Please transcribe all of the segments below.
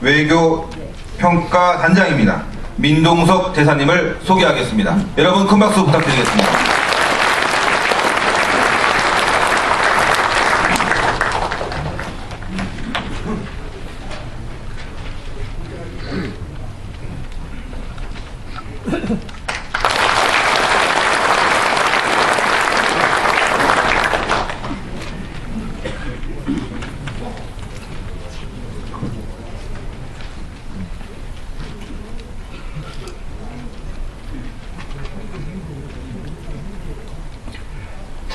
외교 평가 단장입니다. 민동석 대사님을 소개하겠습니다. 여러분 큰 박수 부탁드리겠습니다.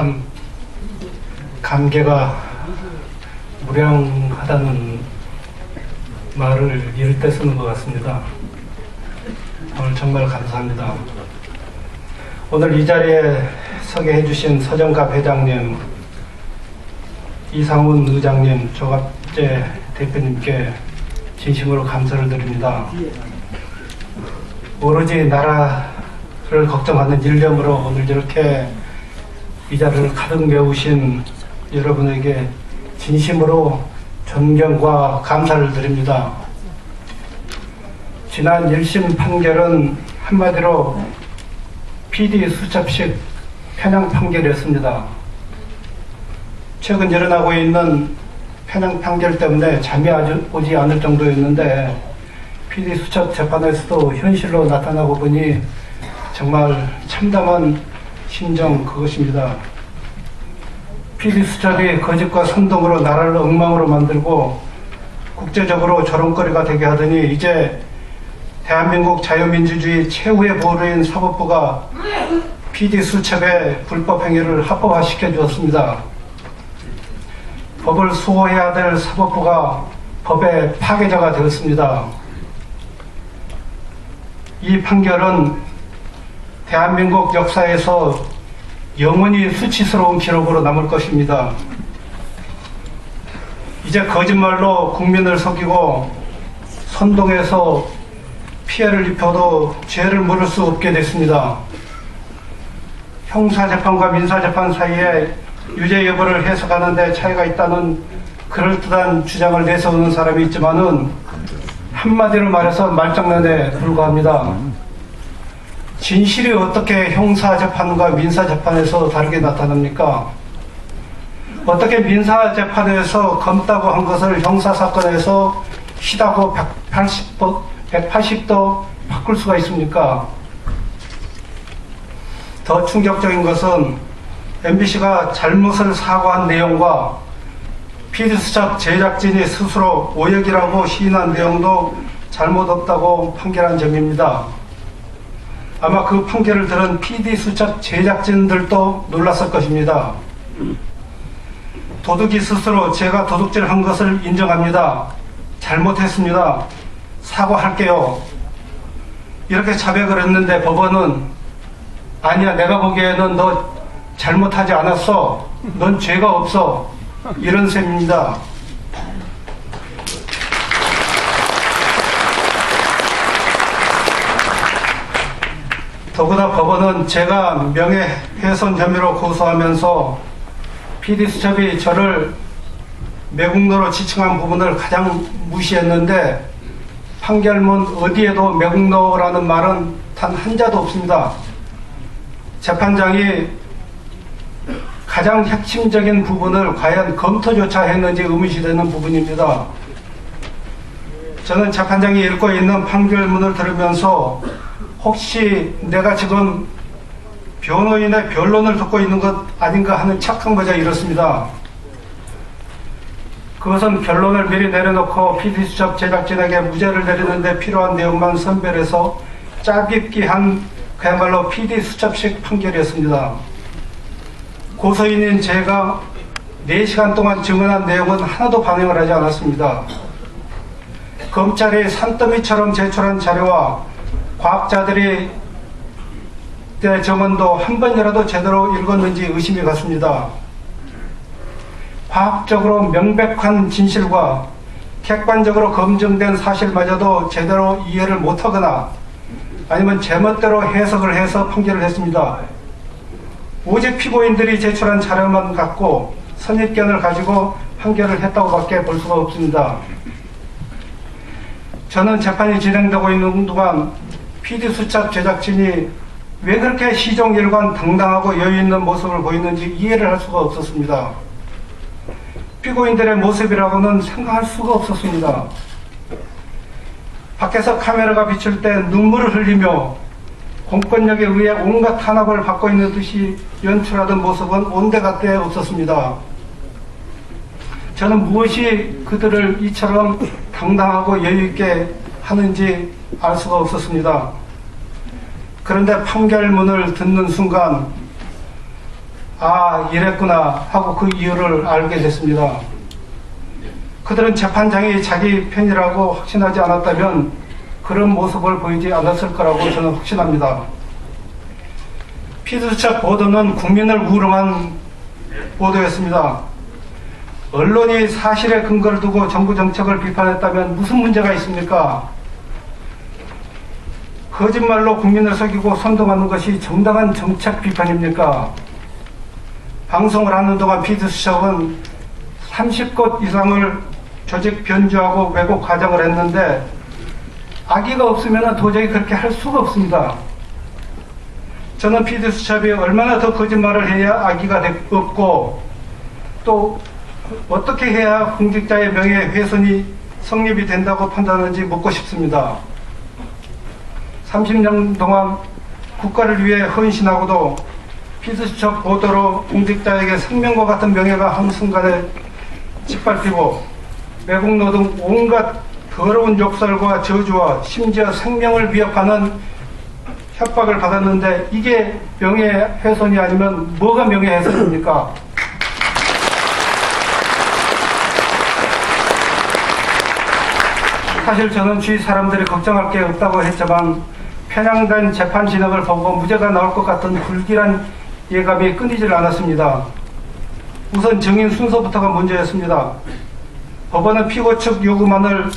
참 감개가 무량하다는 말을 이럴 때 쓰는 것 같습니다. 오늘 정말 감사합니다. 오늘 이 자리에 서게 해주신 서정갑 회장님, 이상훈 의장님, 조갑재 대표님께 진심으로 감사를 드립니다. 오로지 나라를 걱정하는 일념으로 오늘 이렇게 이 자리를 가득 메우신 여러분에게 진심으로 존경과 감사를 드립니다. 지난 1심 판결은 한마디로 PD 수첩식 편향 판결이었습니다. 최근 일어나고 있는 편향 판결 때문에 잠이 아주 오지 않을 정도였는데 PD 수첩 재판에서도 현실로 나타나고 보니 정말 참담한 심정 그것입니다. 수첩이 거짓과 선동으로 나라를 엉망으로 만들고 국제적으로 조롱거리가 되게 하더니 이제 대한민국 자유민주주의 최후의 보루인 사법부가 PD 수첩의 불법 행위를 합법화시켜 주었습니다. 법을 수호해야 될 사법부가 법의 파괴자가 되었습니다. 이 판결은 대한민국 역사에서 영원히 수치스러운 기록으로 남을 것입니다. 이제 거짓말로 국민을 속이고 선동해서 피해를 입혀도 죄를 물을 수 없게 됐습니다. 형사재판과 민사재판 사이에 유죄 여부를 해석하는데 차이가 있다는 그럴듯한 주장을 내세우는 사람이 있지만은 한마디로 말해서 말장난에 불과합니다. 진실이 어떻게 형사재판과 민사재판에서 다르게 나타납니까? 어떻게 민사재판에서 검다고 한 것을 형사사건에서 시다고 180도, 180도 바꿀 수가 있습니까? 더 충격적인 것은 MBC가 잘못을 사과한 내용과 피디수첩 제작진이 스스로 오역이라고 시인한 내용도 잘못 없다고 판결한 점입니다. 아마 그 판결을 들은 PD 수첩 제작진들도 놀랐을 것입니다. 도둑이 스스로 제가 도둑질 한 것을 인정합니다. 잘못했습니다. 사과할게요. 이렇게 자백을 했는데 법원은 아니야 내가 보기에는 너 잘못하지 않았어. 넌 죄가 없어. 이런 셈입니다. 더구나 법원은 제가 명예훼손 혐의로 고소하면서 PD수첩이 저를 매국노로 지칭한 부분을 가장 무시했는데 판결문 어디에도 매국노라는 말은 단 한자도 없습니다. 재판장이 가장 핵심적인 부분을 과연 검토조차 했는지 의문이 되는 부분입니다. 저는 재판장이 읽고 있는 판결문을 들으면서 혹시 내가 지금 변호인의 변론을 듣고 있는 것 아닌가 하는 착각마저 이렇습니다. 그것은 결론을 미리 내려놓고 PD수첩 제작진에게 무죄를 내리는데 필요한 내용만 선별해서 짜깁기 한 그야말로 PD수첩식 판결이었습니다. 고소인인 제가 4시간 동안 증언한 내용은 하나도 반영을 하지 않았습니다. 검찰이 산더미처럼 제출한 자료와 과학자들이 때 정원도 한 번이라도 제대로 읽었는지 의심이 갔습니다. 과학적으로 명백한 진실과 객관적으로 검증된 사실마저도 제대로 이해를 못하거나 아니면 제멋대로 해석을 해서 판결을 했습니다. 오직 피고인들이 제출한 자료만 갖고 선입견을 가지고 판결을 했다고밖에 볼 수가 없습니다. 저는 재판이 진행되고 있는 동안 PD 수첩 제작진이 왜 그렇게 시종일관 당당하고 여유 있는 모습을 보이는지 이해를 할 수가 없었습니다. 피고인들의 모습이라고는 생각할 수가 없었습니다. 밖에서 카메라가 비출 때 눈물을 흘리며 공권력에 의해 온갖 탄압을 받고 있는 듯이 연출하던 모습은 온데간데 없었습니다. 저는 무엇이 그들을 이처럼 당당하고 여유있게 하는지 알 수가 없었습니다. 그런데 판결문을 듣는 순간, 아, 이랬구나 하고 그 이유를 알게 됐습니다. 그들은 재판장이 자기 편이라고 확신하지 않았다면 그런 모습을 보이지 않았을 거라고 저는 확신합니다. 피드수첩 보도는 국민을 우롱한 보도였습니다. 언론이 사실에 근거를 두고 정부 정책을 비판했다면 무슨 문제가 있습니까? 거짓말로 국민을 속이고 선동하는 것이 정당한 정책 비판입니까? 방송을 하는 동안 피드수첩은 30곳 이상을 조직 변주하고 왜곡 과정을 했는데 악의가 없으면 도저히 그렇게 할 수가 없습니다. 저는 피드수첩이 얼마나 더 거짓말을 해야 악의가 되- 없고 또 어떻게 해야 공직자의 명예 훼손이 성립이 된다고 판단하는지 묻고 싶습니다. 30년 동안 국가를 위해 헌신하고도 피드수첩 보도로 공직자에게 생명과 같은 명예가 한순간에 짓밟히고 매국노 등 온갖 더러운 욕설과 저주와 심지어 생명을 위협하는 협박을 받았는데 이게 명예훼손이 아니면 뭐가 명예훼손입니까? 사실 저는 주위 사람들이 걱정할 게 없다고 했지만 편향된 재판 진행을 보고 무죄가 나올 것 같은 불길한 예감이 끊이질 않았습니다. 우선 증인 순서부터가 문제였습니다. 법원은 피고 측 요구만을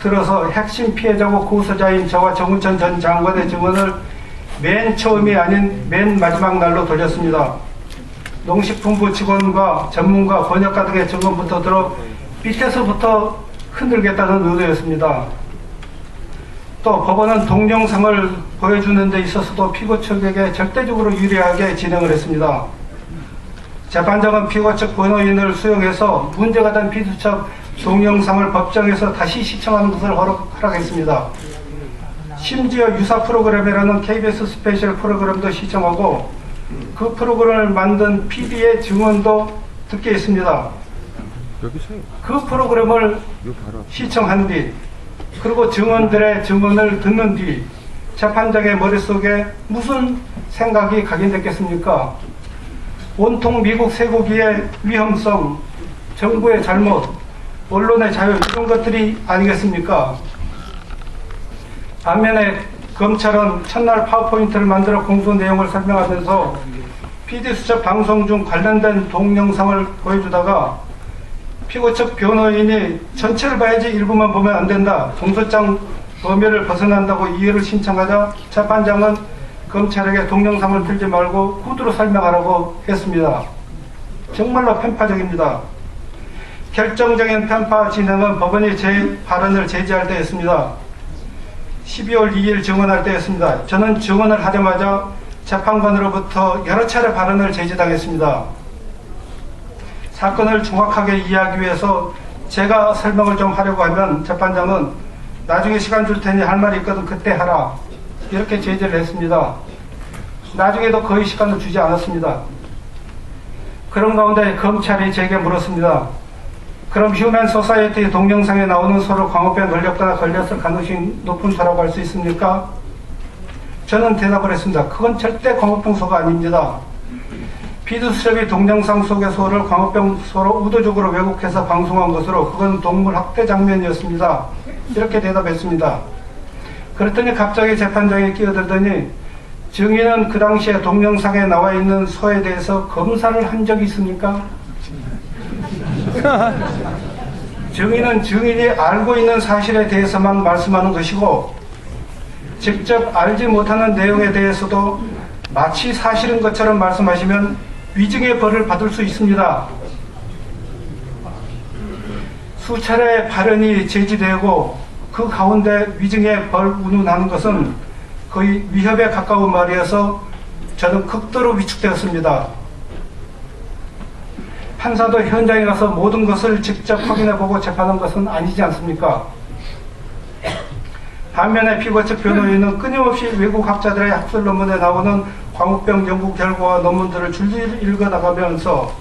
들어서 핵심 피해자고 고소자인 저와 정우천 전 장관의 증언을 맨 처음이 아닌 맨 마지막 날로 돌렸습니다. 농식품부 직원과 전문가, 번역가 등의 증언부터 들어 밑에서부터 흔들겠다는 의도였습니다. 또 법원은 동영상을 보여주는 데 있어서도 피고 측에게 절대적으로 유리하게 진행을 했습니다. 재판장은 피고 측 변호인을 수용해서 문제가 된 피수첩 동영상을 법정에서 다시 시청하는 것을 허락- 허락했습니다. 심지어 유사 프로그램이라는 KBS 스페셜 프로그램도 시청하고 그 프로그램을 만든 PD의 증언도 듣게 했습니다. 그 프로그램을. 시청한 뒤 그리고 증언들의 증언을 듣는 뒤 재판장의 머릿속에 무슨 생각이 각인됐겠습니까? 온통 미국 쇠고기의 위험성, 정부의 잘못, 언론의 자유 이런 것들이 아니겠습니까? 반면에 검찰은 첫날 파워포인트를 만들어 공소 내용을 설명하면서 PD수첩 방송 중 관련된 동영상을 보여주다가 피고 측 변호인이 전체를 봐야지 일부만 보면 안 된다. 공소장 범위를 벗어난다고 이해를 신청하자 재판장은 검찰에게 동영상을 틀지 말고 구두로 설명하라고 했습니다. 정말로 편파적입니다. 결정적인 편파 진행은 법원이 제 발언을 제지할 때였습니다. 12월 2일 증언할 때였습니다. 저는 증언을 하자마자 재판관으로부터 여러 차례 발언을 제지당했습니다. 사건을 정확하게 이해하기 위해서 제가 설명을 좀 하려고 하면 재판장은 나중에 시간 줄 테니 할 말이 있거든 그때 하라 이렇게 제지를 했습니다. 나중에도 거의 시간을 주지 않았습니다. 그런 가운데 검찰이 제게 물었습니다. 그럼 휴먼 소사이어티 동영상에 나오는 서로 광우병 걸렸거나 걸렸을 가능성이 높은 사라고 할 수 있습니까? 저는 대답을 했습니다. 그건 절대 광우병 소가 아닙니다. 피드 수첩이 동영상 속의 소를 광우병 소로 의도적으로 왜곡해서 방송한 것으로 그건 동물 학대 장면이었습니다. 이렇게 대답했습니다. 그랬더니 갑자기 재판장이 끼어들더니 증인은 그 당시에 동영상에 나와 있는 소에 대해서 검사를 한 적이 있습니까? 증인은 증인이 알고 있는 사실에 대해서만 말씀하는 것이고 직접 알지 못하는 내용에 대해서도 마치 사실인 것처럼 말씀하시면 위증의 벌을 받을 수 있습니다. 수차례 발언이 제지되고 그 가운데 위증의 벌 운운하는 것은 거의 위협에 가까운 말이어서 저는 극도로 위축되었습니다. 판사도 현장에 가서 모든 것을 직접 확인해보고 재판한 것은 아니지 않습니까? 반면에 피고 측 변호인은 끊임없이 외국 학자들의 학술 논문에 나오는 광우병 연구 결과와 논문들을 줄줄이 읽어 나가면서